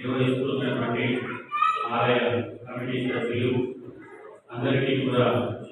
నిర్వహిస్తున్నటువంటి ఆలయ కమిటీ సభ్యులు అందరికీ కూడా శుభాభినందనలు తెలియజేస్తూ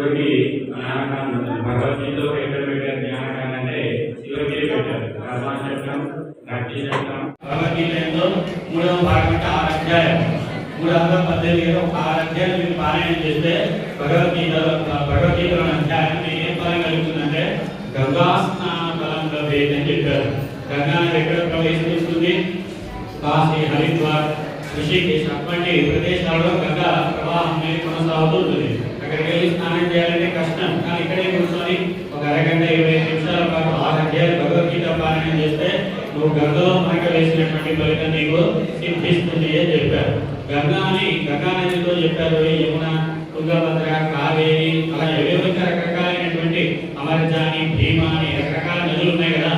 చివరికి జ్ఞానకాండ ఉంటుంది. భగవద్గీతలో ఎక్కడ పెట్టారు జ్ఞానకాండ అంటే చివరికి పెట్టారు కర్మశక్తం గట్టి శక్తం భగవద్గీత ఎంతో మూడవ భాగం అంటే ఆరు అధ్యాయం మూడు వందల పద్దెనిమిది ఏదో ఒక ఆరు అధ్యాయులు మీరు పారాయణ చేస్తే భగవద్గీత భగవద్గీతలోని అధ్యాయం మీకు ఏం ఫలం కలుగుతుందంటే గంగా స్నాన ఫలం లభేది అని చెప్పారు గంగా నది ఎక్కడ ప్రవేశిస్తుంది కాశీ హరిద్వార్ ఋషికేశ్ అటువంటి ప్రదేశాల్లో గంగా ప్రవాహం అనేది కొనసాగుతూ ఉంటుంది అక్కడికి వెళ్ళి స్నానం చేయాలంటే కష్టం. కానీ ఇక్కడే కూర్చొని ఒక అరగంట ఇరవై ఐదు నిమిషాల పాటు ఆరు అధ్యాయులు భగవద్గీత పారాయణ చేస్తే నువ్వు గంగలో మనక వేసినటువంటి ఫలితం నీకు సిద్ధిస్తుంది అని చెప్పారు. గంగా అని గంగా నదితో చెప్పారు యమున తుంగభద్ర కావేరి అలా ఏవేవో రకరకాలైనటువంటి అమరజాని భీమా అని రకరకాల నదులు ఉన్నాయి కదా.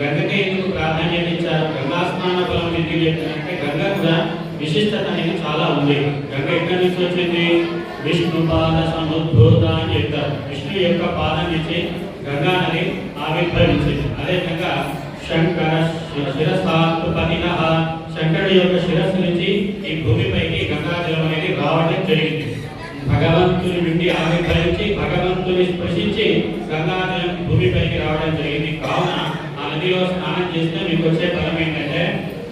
గంగకే ఎందుకు ప్రాధాన్యత ఇచ్చారు? గంగా స్నాన ఫలం ఎందుకు చెప్పారంటే గంగ కూడా విశిష్టత అనేది చాలా ఉంది. గంగ ఎక్కడి నుంచి వచ్చింది? విష్ణు పాద సముద్భూత అని చెప్తారు విష్ణు యొక్క పాదం నుంచి గంగా నది ఆవిర్భవించింది. అదేవిధంగా శంకర శిరస్థాత్పతిన శంకరుడి యొక్క శిరస్సు నుంచి ఈ భూమిపైకి గంగాజలం అనేది రావడం జరిగింది. భగవంతుని నుండి ఆవిర్భవించి భగవంతుని స్పృశించి గంగాజలం భూమిపైకి రావడం జరిగింది. కావున ఆ నదిలో స్నానం చేస్తే మీకు వచ్చే ఫలం ఏంటంటే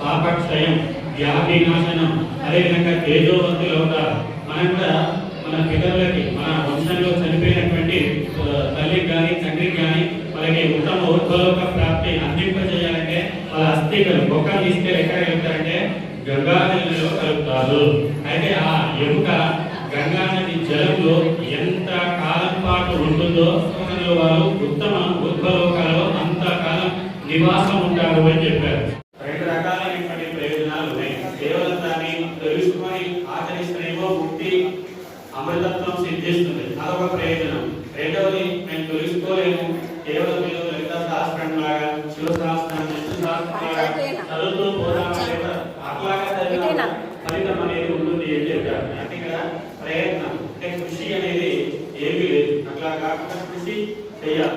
పాపక్షయం. వ్యాధి నాశనం అదేవిధంగా తేజోవంతులు అవుతారు మనం కూడా మన పితరులకి మన వంశంలో చనిపోయినటువంటి తల్లికి కానీ తండ్రికి కానీ వాళ్ళకి ఉత్తమ ఉద్భలోక ప్రాప్తి అందింపజేయాలంటే వాళ్ళ అస్థికలు బొక్కలు తీసుకెళ్ళి ఎక్కడ కలుగుతారంటే గంగా నదిలో కలుపుతారు అయితే ఆ ఎముక గంగా నది జలంలో ఎంత కాలం పాటు ఉంటుందో వాళ్ళు ఉత్తమ ఉద్భలోకాలలో అంత కాలం నివాసం ఉంటారు అని సిద్ధిస్తుంది అదొక ప్రయోజనం. రెండవది మేము తెలుసుకోలేము కేవలం మీరు లలిత శాస్త్రం లాగా విష్ణు శాస్త్రం లాగా చదువుతూ పోదామంటే కూడా అట్లాగా చదివిన ఫలితం అనేది ఉంటుంది ఏం చెప్పారు. అంటే ఇక్కడ ప్రయత్నం. అంటే కృషి అనేది ఏమీ లేదు. అట్లా కాకుండా కృషి చేయాలి.